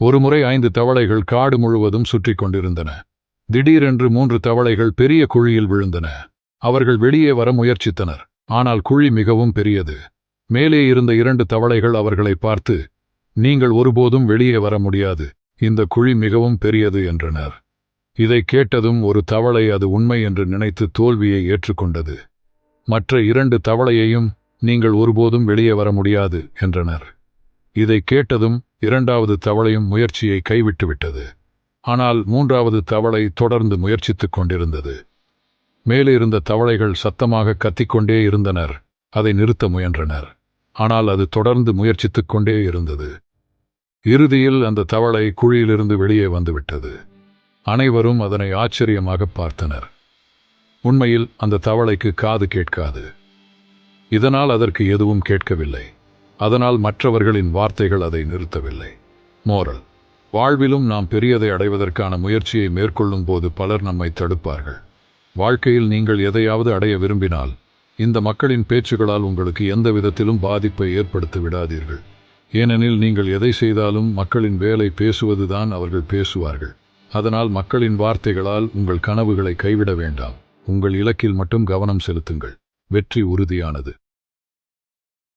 ஒருமுறை ஐந்து தவளைகள் காடு முழுவதும் சுற்றி கொண்டிருந்தன. திடீரென்று மூன்று தவளைகள் பெரிய குழியில் விழுந்தன. அவர்கள் வெளியே வர முயற்சித்தனர். ஆனால் குழி மிகவும் பெரியது. மேலே இருந்த இரண்டு தவளைகள் அவர்களை பார்த்து நீங்கள் ஒருபோதும் வெளியே வர முடியாது. இந்த குழி மிகவும் பெரியது என்றனர். இதை கேட்டதும் ஒரு தவளை அது உண்மை என்று நினைத்து தோல்வியை ஏற்றுக்கொண்டது. மற்ற இரண்டு தவளையையும் நீங்கள் ஒருபோதும் வெளியே வர முடியாது என்றனர். இதை கேட்டதும் இரண்டாவது தவளையும் முயற்சியை கைவிட்டுவிட்டது. ஆனால் மூன்றாவது தவளை தொடர்ந்து முயற்சித்துக் கொண்டிருந்தது. மேலே இருந்த தவளைகள் சத்தமாக கத்திக்கொண்டே இருந்தனர். அதை நிறுத்த முயன்றனர். ஆனால் அது தொடர்ந்து முயற்சித்துக் கொண்டே இருந்தது. இறுதியில் அந்த தவளை குழியிலிருந்து வெளியே வந்துவிட்டது. அனைவரும் அதனை ஆச்சரியமாக பார்த்தனர். உண்மையில் அந்த தவளைக்கு காது கேட்காது. இதனால் அதற்கு எதுவும் கேட்கவில்லை. அதனால் மற்றவர்களின் வார்த்தைகள் அதை நிறுத்தவில்லை. மோரல் வாழ்விலும் நாம் பெரியதை அடைவதற்கான முயற்சியை மேற்கொள்ளும் போது பலர் நம்மை தடுப்பார்கள். வாழ்க்கையில் நீங்கள் எதையாவது அடைய விரும்பினால் இந்த மக்களின் பேச்சுகளால் உங்களுக்கு எந்த விதத்திலும் பாதிப்பை ஏற்படுத்தி விடாதீர்கள். ஏனெனில் நீங்கள் எதை செய்தாலும் மக்களின் வேலை பேசுவதுதான் அவர்கள் பேசுவார்கள். அதனால் மக்களின் வார்த்தைகளால் உங்கள் கனவுகளை கைவிட வேண்டாம். உங்கள் இலக்கில் மட்டும் கவனம் செலுத்துங்கள். வெற்றி உறுதியானது.